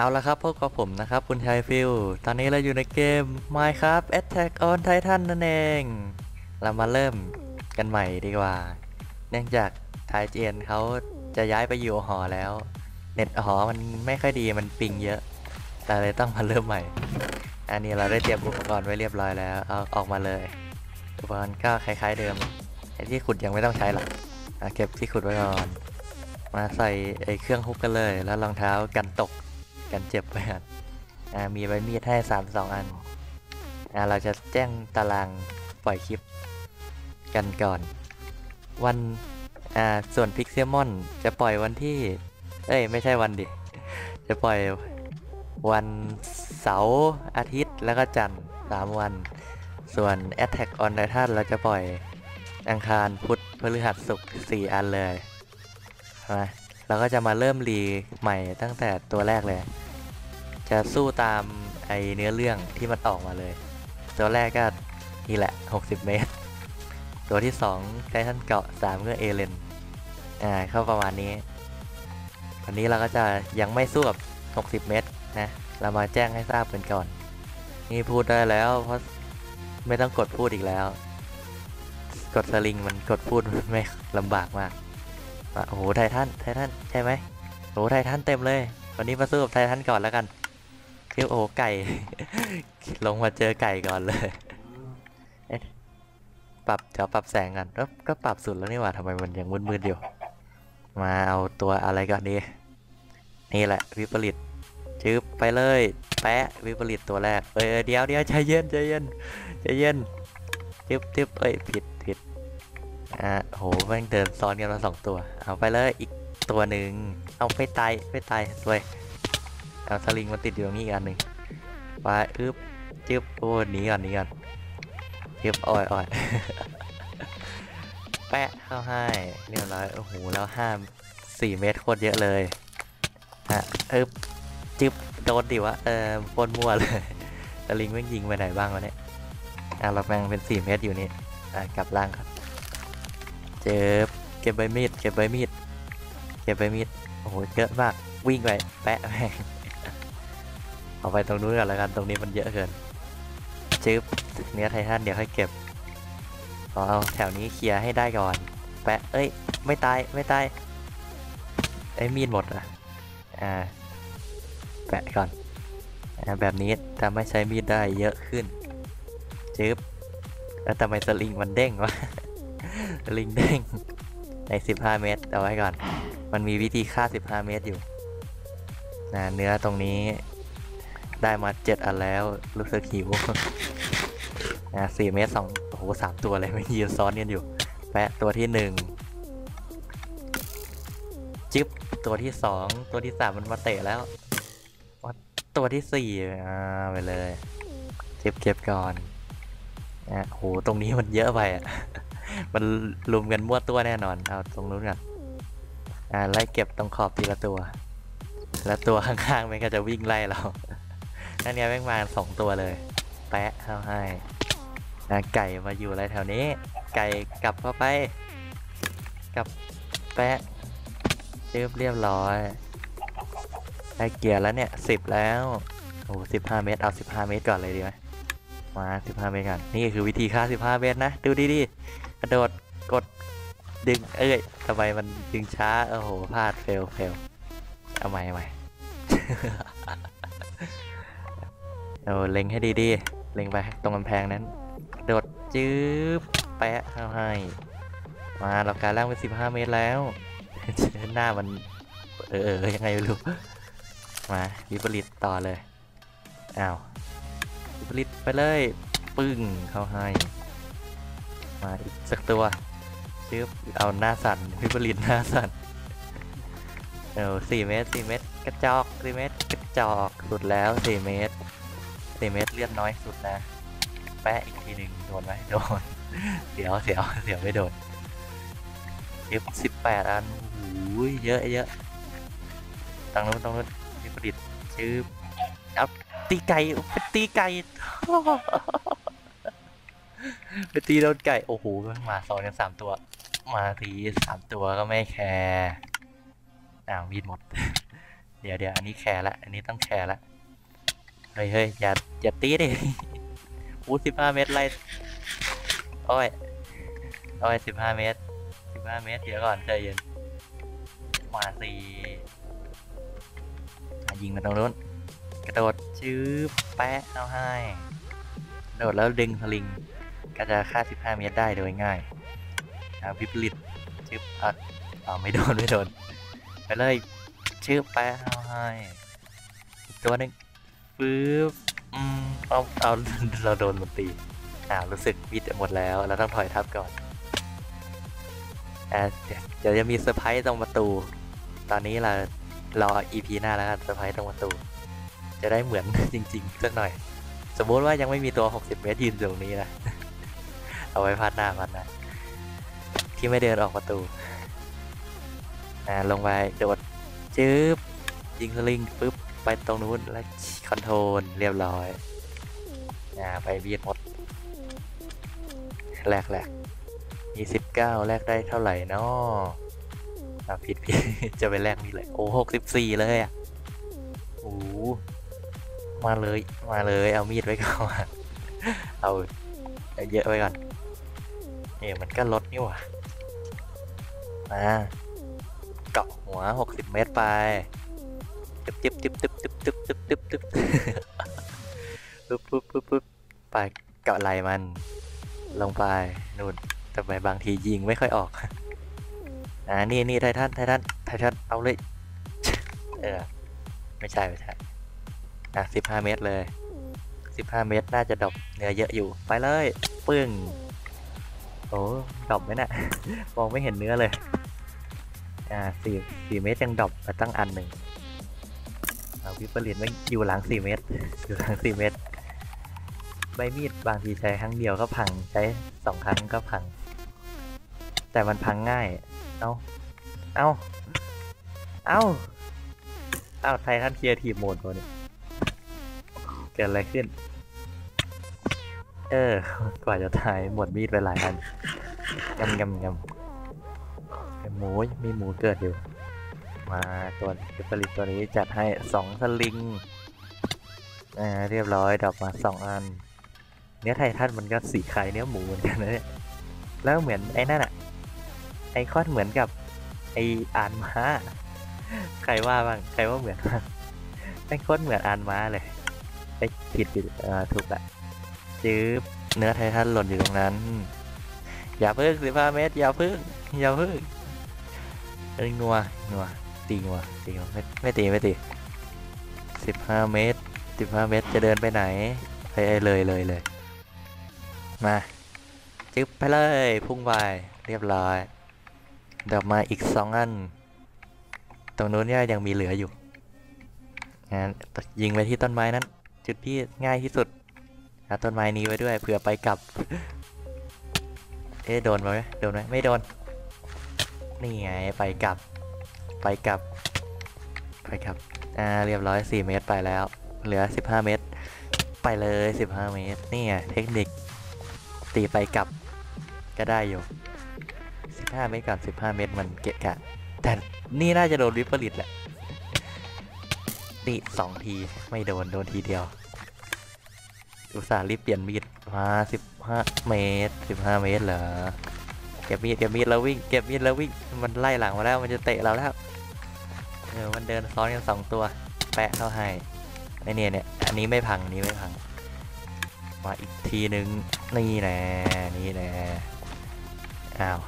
เอาละครับพบกับผมนะครับ คุณชายฟิลตอนนี้เราอยู่ในเกม Minecraft Attack on Titan นั่นเอง เรามาเริ่มกันใหม่ดีกว่า เนื่องจากไทเจนเขาจะย้ายไปอยู่หอแล้ว เน็ตหอมันไม่ค่อยดีมันปิงเยอะเราเลยต้องมาเริ่มใหม่ อันนี้เราได้เตรียมอุปกรณ์ไว้เรียบร้อยแล้วเอาออกมาเลยอุปกรณ์ก็คล้าย ๆเดิมไอ้ที่ขุดยังไม่ต้องใช้หรอกเก็บที่ขุดไว้ก่อนมาใส่ไอ้เครื่องฮุกกันเลย แล้วรองเท้ากันตก กันเจ็บไปก่อนอ่ามีใบมีดให้สามสองอันอ่าเราจะแจ้งตารางปล่อยคลิปกันก่อน วันอ่าส่วนพิกเซมอนจะปล่อยวันที่ เอ้ย ไม่ใช่วันดิ จะปล่อยวันเสาร์อาทิตย์แล้วก็จันทร์สามวัน ส่วน Attack on Titan เราจะปล่อยอังคารพุธพฤหัสศุกร์สี่อันเลยม เราก็จะมาเริ่มรีใหม่ตั้งแต่ตัวแรกเลย จะสู้ตามไอเนื้อเรื่องที่มันออกมาเลย ตัวแรกก็นี่แหละ 60 เมตร ตัวที่2ไททันเกาะ3ก็เอเลนอ่าเข้าประมาณนี้ วันนี้เราก็จะยังไม่สู้กับ 60 เมตรนะเรามาแจ้งให้ทราบกันก่อน นี่พูดได้แล้วเพราะไม่ต้องกดพูดอีกแล้ว กดสลิงมันกดพูดไม่ลำบากมาก ว่าโอ้โหไททันไททันใช่ไหมโอ้โหไททันเต็มเลย วันนี้มาสู้กับไททันก่อนแล้วกันคือโอ้โหไก่ ลงมาเจอไก่ก่อนเลยเปรับเดี๋ยวปรับแสงกันก็ก็ปรับสุดแล้วนี่หว่าทำไมมันยังมืดๆอยู่ มาเอาตัวอะไรก่อนดีนี่แหละวิปริตจืบไปเลยแปะวิปริตตัวแรกเอ้ยเดี๋ยวเดี๋ยวใจเย็นใจเย็นใจเย็นจึบจึบเอ้ยผิด อ่าโหแม่งเดินซ้อนกันมาสองตัว เอาไปเลยอีกตัวหนึ่งเอาไปตายไปตายสวยเอาสลิงมาติดอยู่ตรงนี้อีกอันหนึ่งไปอึบจึบโอ้หนีก่อนหนีก่อนจึบอ่อยอ่อยแปะเข้าให้เรียบร้อยโอ้โหแล้วห้ามสี่เมตรโคตรเยอะเลยฮะอึบจึบโดนดิวะเออปนมั่วเลยสลิงไม่งยิงไปไหนบ้างวะเนี่ยอะเราแม่งเป็นสี่เมตรอยู่นี่อะกลับล่างครับ จ็บเก็บใบมีดเก็บใบมีดเก็บใบมีดโอ้โหเยอะมากวิ่งไปแปะแม่งเอาไปตรงนู้นก่อนแล้วกันตรงนี้มันเยอะเกินจึ๊บเนื้อไททันเดี๋ยวค่อยเก็บขอเอาแถวนี้เคลียร์ให้ได้ก่อน แปะเอ้ยไม่ตายไม่ตายไอ้ยมีดหมดอะอ่าแปะก่อนอ่าแบบนี้ทำให้ใช้มีดได้เยอะขึ้นจึ๊บแล้วทำไมสลิงมันเด้งวะ ลิงเด้งใน 15 เมตร เอาไว้ก่อน มันมีวิธีฆ่า 15 เมตรอยู่นะเนื้อตรงนี้ได้มาเจ็ดอันแล้ว รู้สึกหิวนะสี่เมตรสองโอ้โหสามตัวเลยไม่ยืนซ้อนกันอยู่ แปะตัวที่หนึ่งจิ๊บตัวที่สองตัวที่สามมันมาเตะแล้วตัวที่สี่อ่า ไปเลย เก็บเก็บก่อนอะโห ตรงนี้มันเยอะไปอะ มันลุมกันมั่วตัวแน่นอน เอาตรงนู้นก่อนอ่าไล่เก็บตรงขอบทีละตัว แล้วตัวข้างๆมันก็จะวิ่งไล่เรานั่นเนี่ยแม่งมาสองตัวเลย แปะเข้าให้นะไก่มาอยู่อะไรแถวนี้ ไก่กลับเข้าไป กลับแปะเรียบเรียบร้อยได้เกียร์แล้วเนี่ยสิบแล้วโอ้สิบห้าเมตรเอาสิบห้าเมตรก่อนเลยดีไหมมาสิบห้าเมตรก่อนนี่คือวิธีฆ่าสิบห้าเมตรนะ ดูดีๆ กระโดดกดดึงเอ้ยทำไมมันดึงช้า โอ้โหพลาดเฟลเฟลเอาใหม่เอาใหม่เอาเล็งให้ดีๆ เล็งไปตรงกำแพงนั้น โดดจื๊บแปะเข้าให้ มาเราการล่างเป็น15เมตรแล้วหน้ามันเออเออยังไงไม่รู้ มาวิปริตต่อเลย อ้าววิปริตไปเลย ปึ้งเข้าให้ มาอีกสักตัวจื๊บเอาหน้าสั่นวิปริตหน้าสั่นเออสี่เมตรสี่เมตรกระจอกสี่เมตรกระจอกสุดแล้วสี่เมตรสี่เมตรเลือดน้อยสุดนะ แปะอีกทีหนึ่งโดนไหมโดนเสียวเสียวเสียวไม่โดนเอฟสิบแปดอันโอ้ยเยอะเยอะตังนู้นตังนู้นที่ประดิษฐ์ชื่อเอาตีไก่ไปตีไก่ ไปตีโดนไก่ โอ้โหมาซ้อนกันสามตัว มาทีสามตัวก็ไม่แคร์อ้าวมีดหมด เดี๋ยวเดี๋ยวอันนี้แคร์ละ อันนี้ต้องแคร์ละ เฮ้ยเฮ้ยอย่าอย่าตีดิอู้สิบห้าเมตรไล่อ้ยโอ้ยสิบห้าเมตรสิบห้าเมตรเดี๋ยวก่อนใจเย็นมาสิอ่ยิงมาตรงนู้นกระโดดชืบแปะเอาให้กระโดดแล้วดึงสลิง ก็จะฆ่า 15 เมตรได้โดยง่ายเอาวิปริตชืบอะเอาไม่โดน ไม่โดน ไปเลยชืบแปเอาให้ตัวหนึงปึ๊บอืมเอาเอาเราโดนมันตีอ่ารู้สึกวิดหมดแล้ว เราต้องถอยทับก่อนอ่เดี๋ยวจะมีเซอร์ไพรส์ตรงประตู ตอนนี้เรารอ EP หน้าแล้วกันเซอร์ไพรส์ตรงประตู จะได้เหมือนจริงๆสักหน่อย สมมติว่ายังไม่มีตัว 60 เมตรยืนตรงนี้นะ เอาไว้พัดหน้าพัดหน้า ที่ไม่เดินออกประตูอ่าลงไปโดดจึ๊บยิงสลิงปุ๊บไปตรงนู้นแล้วคอนโทรลเรียบร้อยอ่าไปเบียดหมดแลกแลกมีสิบเก้าแลกได้เท่าไหร่นาะอ่าผิดผิดจะไปแลกมีเลยโอ้หกสิบสี่เลยอะโอ้มาเลยมาเลยเอามีดไว้ก่อนเอาเยอะไว้ก่อน เนี่ยมันก็ลดนี่หว่า มาเกาะหัวหกสิบเมตรไปตึ๊บตึ๊บตึ๊บตึ๊บตึ๊บตึ๊บตึ๊บตึ๊บตึ๊บปึ๊บปึ๊บปึ๊บปึ๊บไปเกาะไหลมัน ลงไปนู่นแต่ไปบางทียิงไม่ค่อยออก อ่า นี่นี่ไททันไททันไททันเอาเลย เออ ไม่ใช่ไม่ใช่ อะสิบห้าเมตรเลยสิบห้าเมตรน่าจะดอปเนื้อเยอะอยู่ ไปเลย ปึ้ง โอ้ดอปไหมน่ะ มองไม่เห็นเนื้อเลย อ่าสี่สี่เมตรยังดอปมาตั้งอันหนึ่งเอาวิปริตไม่อยู่หลังสี่เมตร อยู่หลังสี่เมตร ใบมีดบางทีใช้ครั้งเดียวก็พัง ใช้สองครั้งก็พัง แต่มันพังง่าย เอาเอาเอาเอาไททันเคลียร์ทีมโหมดตัวนี้เกิดอะไรขึ้น เออ กว่าจะทายหมดมีดไปหลายอัน ยำยำยำแต่หมูมีหมูเกิดอยู่ มาตัวผลิตตัวนี้จัดให้สองสลิงอ่าเรียบร้อยดอปมาสองอัน เนื้อไททันมันก็สีไข่เนื้อหมูเหมือนกันนะเนี่ยแล้วเหมือนไอ้นั่นอะไอคอนเหมือนกับไออ่านม้าใครว่าบ้างใครว่าเหมือนบ้างไอคอนเหมือนอ่านม้าเลยไอผิดผิดอ่อถูกละจื๊บเนื้อไททันหล่นอยู่ตรงนั้น อย่าพึ่งสิบห้าเมตรอย่าพึ่งอย่าพึ่งนัวงัวตีงัวตีงัวไม่ไม่ตีไม่ตีสิบห้าเมตรสิบห้าเมตรจะเดินไปไหนไปเลยเลยเลยมาจึ๊บไปเลยพุ่งไปเรียบร้อยดอกมาอีกสองอันตรงนู้นเนี่ยยังมีเหลืออยู่งั้นยิงไปที่ต้นไม้นั้น จุดที่ง่ายที่สุดหาต้นไม้นี้ไว้ด้วยเผื่อไปกลับ เอ๊ะโดนไหมโดนไหมไม่โดน นี่ไงไปกลับ ไปกลับ ไปกลับ อ่าเรียบร้อย 4 เมตรไปแล้ว เหลือ 15 เมตร ไปเลย 15 เมตร นี่ไงเทคนิค ตีไปกลับ ก็ได้อยู่ 15 เมตรก่อน15 เมตรมันเกะกะ แต่นี่น่าจะโดนวิปริตแหละนี่สองที ไม่โดน โดนทีเดียว อุตส่าห์รีบเปลี่ยนมีดมา15เมตร15เมตรเหรอเก็บมีดเก็บมีดแล้ววิ่งเก็บมีดแล้ววิ่งมันไล่หลังมาแล้วมันจะเตะเราแล้วเออมันเดินซ้อนกันสองตัว แปะเข้าให้ไอเนี่ยเนี่ยอันนี้ไม่พังอันนี้ไม่พัง มาอีกทีนึงนี่แน่นี่แน่อ้าว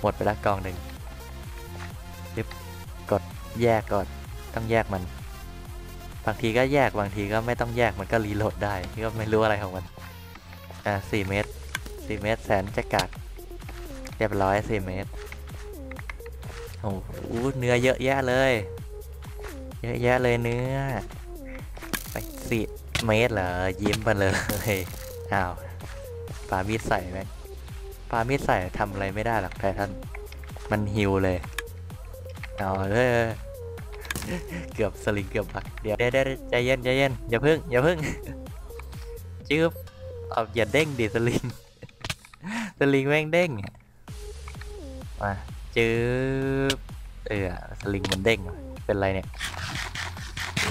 หมดไปแล้วกองหนึ่งปึ๊บกดแยกก่อนต้องแยกมัน บางทีก็แยกบางทีก็ไม่ต้องแยกมันก็รีโหลดได้ก็ไม่รู้อะไรของมัน อ่าสี่เมตรสี่เมตรแสนจะกัดเรียบร้อยสี่เมตรโอ้โหเนื้อเยอะแยะเลย เยอะแยะเลยเนื้อ ไปสี่เมตรเหรอยิ้มไปเลยอ้าวปามีดใส่ไหมปามีดใส่ทำอะไรไม่ได้หรอกแต่ท่านมันฮิวเลย เอาเลย เกือบสลิงเกือบปักเดี๋ยวเดี๋ยวเดี๋ยวใจเย็นใจเย็นอย่าพึ่งอย่าพึ่งจืบเอาอย่าเด้งดิสลิงสลิงแม่งเด้งมาจืบเออสลิงมันเด้งเป็นไรเนี่ย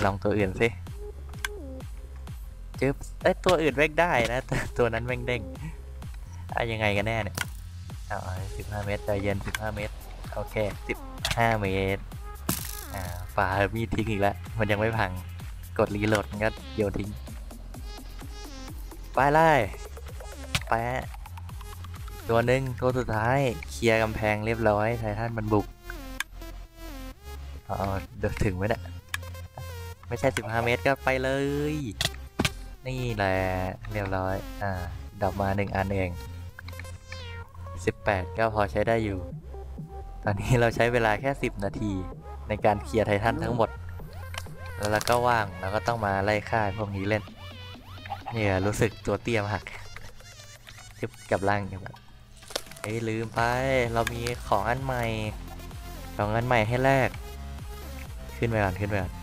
ลองตัวอื่นสิจึ๊บเอ้ตัวอื่นแม่งได้นะแต่ตัวนั้นแม่งเด้งอะยังไงกันแน่เนี่ยเอาสิบห้าเมตรใจเย็นสิบห้าเมตรโอเคสิบห้าเมตรามีดทิ้งอีกแล้ว มันยังไม่พัง กดรีโหลดมันก็โยนทิ้ง ไปไล่แปะตัวหนึ่งตัวสุดท้าย เคลียร์กำแพงเรียบร้อย ไททันมันบุกเอาเดินถึงไหมเนี่ยไม่ใช่ 15 เมตรก็ไปเลย นี่แหละเรียบร้อย อ่าดอกมาหนึ่งอันเอง 18 ก็พอใช้ได้อยู่ ตอนนี้เราใช้เวลาแค่ 10 นาที ในการเคลียร์ไททันทั้งหมด แล้วก็ว่างเราก็ต้องมาไล่ฆ่าพวกนี้เล่น เนี่ยรู้สึกตัวเตี้ยมากทิบกับร่างอย่างแบบเอ้ยลืมไป เรามีของอันใหม่ ของอันใหม่ให้แลก ขึ้นไปก่อนขึ้นไปก่อน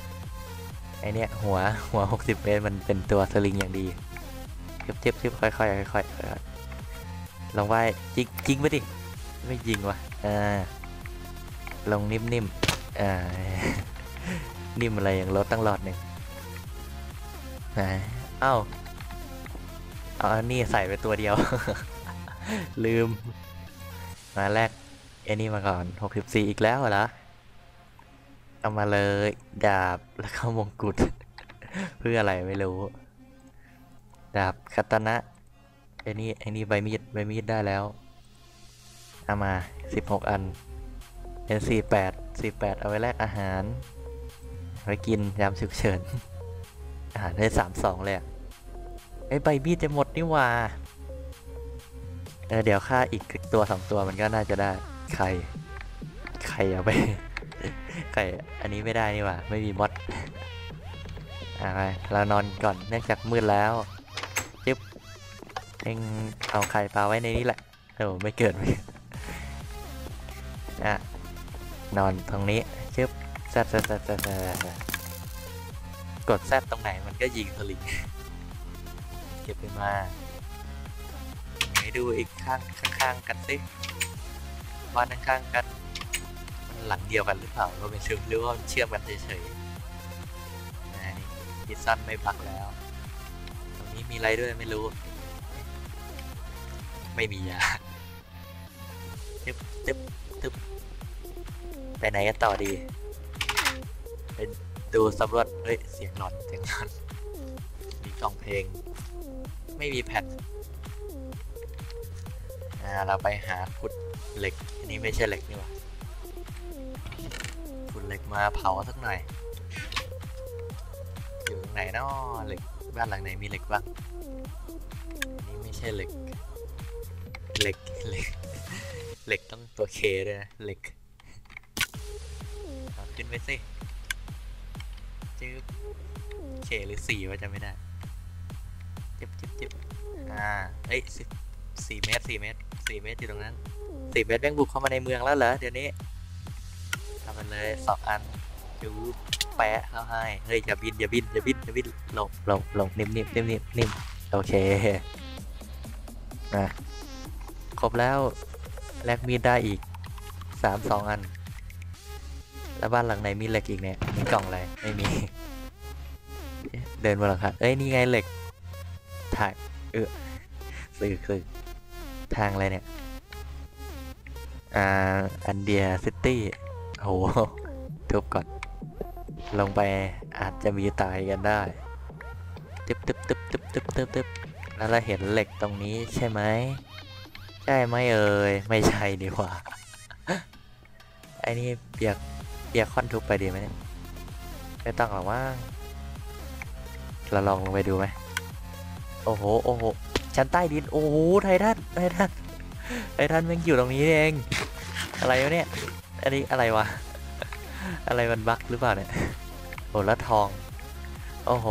ไอเนี้ยหัวหัว 60เมตรมันเป็นตัวสลิงอย่างดีทิบทิบทิบค่อยๆค่อยๆค่อยๆลองว่ายจิกจิกไปดิ ไม่ยิงวะอ่าลงนิ่มๆ นิ่มอะไรอย่างลดตั้งหลอดหนึ่งเอ้าเอาอันนี้ใส่ไปตัวเดียว ลืม มาแรกไอ้นี่มาก่อน 64 อีกแล้วเหรอเอามาเลยดาบแล้วก็มงกุฎเพื่ออะไรไม่รู้ ดาบคาตนะไอ้นี่ไอ้นี่ใบมีดใบมีดได้แล้ว เอามา 16 อันเป็น48 48 เอาไว้แลกอาหาร ไว้กินยามฉุกเฉิน อาหารได้32 เลยอะไอ้ใบมีดจะหมดนี่ว่า เออเดี๋ยวค่าอีกตัวสองตัวมันก็น่าจะได้ ไข่ไข่เอาไป ไข่อันนี้ไม่ได้นี่ว่าไม่มีมดอ่าไปเรานอนก่อนเนื่องจากมืดแล้วจึ๊บเองเอาไข่ปลาไว้ในนี้แหละโอ้ไม่เกิดไม่ นอนตรงนี้จึ๊บแซดแซดแซดแซดแซดกดแซดตรงไหนมันก็ยิงสลิงเก็บไปมาไหนดูอีกข้างข้างๆกันสิบ้านข้างๆกันมันหลังเดียวกันหรือเปล่าเราเป็นเชื่อมหรือว่ามันเชื่อมกันเฉยๆนะนี่พิซซันไม่พักแล้ว ตรงนี้มีอะไรด้วยไม่รู้ ไม่มียาตึ๊บจึ๊บ ไปไหนกันต่อดีไปดูสำรวจเฮ้ยเสียงหลอนเสียงหลอนมีกล่องเพลง ไม่มีแผ่นอ่าเราไปหาขุดเหล็กอันนี้ไม่ใช่เหล็กนี่หว่าขุดเหล็กมาเผาสักหน่อยอยู่ตรงไหนเนาะเหล็กบ้านหลังไหนมีเหล็กบ้างอันนี้ไม่ใช่เหล็กเหล็กเหล็กเหล็กต้องตัวเคด้วยนะเหล็ก เอาขึ้นไปสิจืบเคหรือสี่ว่าจะไม่ได้จิบจิบจิบอ่าเอ้ยสิบสี่เมตรสี่เมตรสี่เมตรอยู่ตรงนั้นสี่เมตรแม่งบุกเข้ามาในเมืองแล้วเหรอเดี๋ยวนี้ทำมันเลยสองอันจูบแปะเข้าให้เฮ้ยอย่าบินอย่าบินอย่าบินอย่าบินลงลงลงนิ่มนิ่มนิ่มนิ่มนิ่มโอเคนะครบแล้วแลกมีดได้อีกสามสองอัน แล้วบ้านหลังไหนมีเหล็กอีกเนี่ย มีกล่องอะไร ไม่มี เดินมาหรอครับ เอ้ย นี่ไงเหล็ก ทาง เออสื่อคือทางอะไรเนี่ย อ่า อันเดียซิตี้ โห ทุบก่อน ลงไปอาจจะมีตายกันได้ตึบตึบตึบตึบตึบตึบตึบแล้วเราเห็นเหล็กตรงนี้ใช่ไหม ใช่ไหมเอ่ย ไม่ใช่ดีกว่า ไอ้นี่เปียก เปียคอนทุบไปดีไหมเนี่ยไม่ต้องหรอกว่าเราลองลงไปดูไหมโอ้โหโอ้โหชั้นใต้ดินโอ้โหไททันไททันไททันแม่งอยู่ตรงนี้เองอะไรวะเนี่ยอันนี้อะไรวะอะไรมันบั๊กหรือเปล่าเนี่ยโอ้แล้วทอง โอ้โห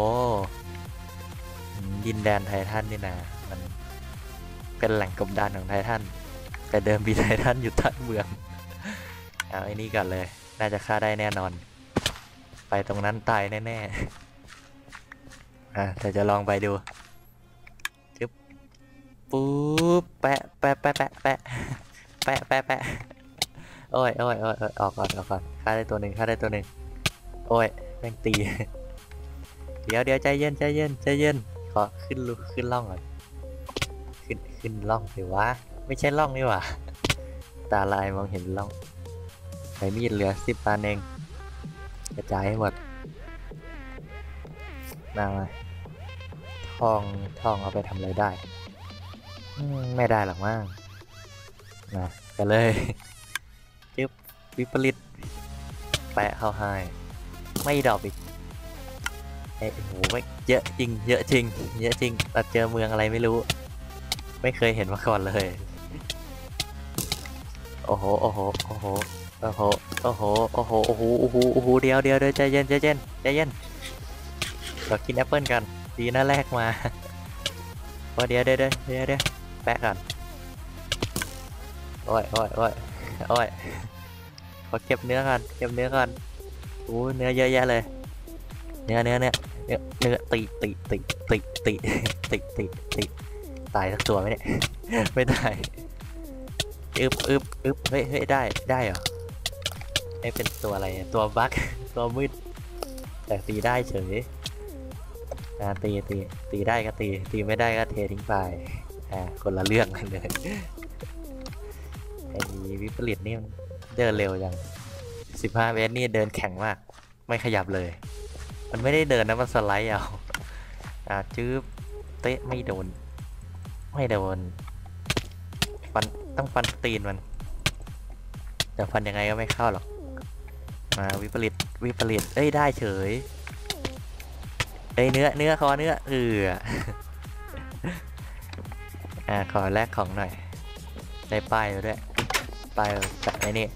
ดินแดนไททันนี่นะมันเป็นแหล่งกบดานของไททันแต่เดิมมีไททันอยู่ใต้เมืองเอาไอ้นี่ก่อนเลย น่าจะฆ่าได้แน่นอน ไปตรงนั้นตายแน่ๆอะแต่จะลองไปดูปุ๊บแปะแปะแปะแปะแปะแปะแปะแปะโอ้ยโอ้ยโอ้ยโอ้ยออกก่อนออกก่อนฆ่าได้ตัวหนึ่งฆ่าได้ตัวหนึ่งโอ้ยแม่งตี เดี๋ยวเดี๋ยวใจเย็นใจเย็นใจเย็นขอขึ้นลุขึ้นล่องก่อนขึ้นขึ้นล่องสิวะไม่ใช่ล่องนี่หว่าตาลายมองเห็นล่อง ใช้มีดเหลือสิบปานเอง กระจายให้หมดมาทองทองเอาไปทำอะไรได้ ไม่ได้หรอกมั้งมาไปเลยจึ๊บวิปริต แปะเข้าให้ไม่ดรอกอีกเอ้โอ้โหไม่เยอะจริง เยอะจริง เยอะจริงเราเจอเมืองอะไรไม่รู้ ไม่เคยเห็นมาก่อนเลย โอ้โห โอ้โห โอ้โห อ้โห โอ้โห โอ้โห โอ้โห โอ้โห โอ้โห เดียวเดียวเดี๋ยวใจเย็นใจเย็นใจเย็นเรากินแอปเปิลกัน ดีนะแรกมาโอ้เดี๋ยวเดี๋ยวเดี๋ยวเดี๋ยวเดียวแปะก่อนโอ้ยโอ้ยโอ้ยโอ้ยขอเก็บเนื้อก่อนเก็บเนื้อก่อนโอ้เนื้อเยอะแยะเลย เนื้อเนื้อเนื้อเนื้อเนื้อติติติติติติติติตายสักตัวไหมเนี่ย ไม่ได้อึบอึบอึบเฮ้ยเฮ้ยได้ ได้เหรอ ไอ้เป็นตัวอะไรตัวบั๊กตัวมืดแต่ตีได้เฉยอ่าตีตีตีได้ก็ตี ตีไม่ได้ก็เททิ้งไปอ่าคนละเรื่องกันเลยไอ้วิปริตนี่เดินเร็วจังสิบห้าเมตรนี่เดินแข็งมาก ไม่ขยับเลย มันไม่ได้เดินนะมันสไลด์เอาอ่าจื๊บเตะไม่โดน ไม่โดนฟันต้องฟันตีนมัน แต่ฟันยังไงก็ไม่เข้าหรอก มาวิปริตวิปริตเอ้ยได้เฉยเอ้ยเนื้อเนื้อคอเนื้อเอออ่าขอแลกของหน่อยได้ป้ายมาด้วยป้ายแบบไอ้นี่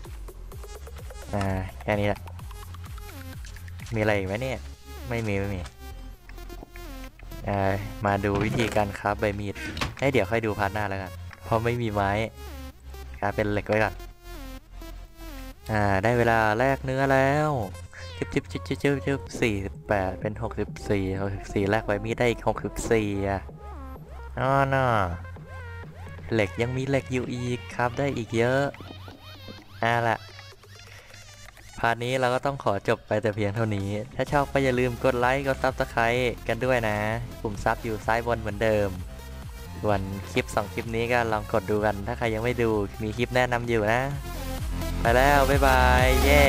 อ่าแค่นี้แหละมีอะไรอีกไหมเนี่ยไม่มีไม่มีอ่ามาดูวิธีการคราฟใบมีดให้ยเดี๋ยวค่อยดูพาร์ทหน้าแล้วกันเพราะไม่มีไม้คราฟเป็นเหล็กไว้ก่อน อ่า ได้เวลาแลกเนื้อแล้วจิบจิบจิบจิบจิบจิบสี่สิบแปดเป็นหกสิบสี่หกสิบสี่แลกใบมีได้อีกหกสิบสี่อะอ๋อน่ะเหล็กยังมีเหล็กอยู่อีกครับได้อีกเยอะอ่าละพาร์ทนี้เราก็ต้องขอจบไปแต่เพียงเท่านี้ ถ้าชอบก็อย่าลืมกดไลค์ กดซับสไครต์กันด้วยนะ ปุ่มซับอยู่ซ้ายบนเหมือนเดิม ส่วนคลิป 2 คลิปนี้ก็ลองกดดูกัน ถ้าใครยังไม่ดูมีคลิปแนะนำอยู่นะ ไปแล้ว บ๊ายบาย เย้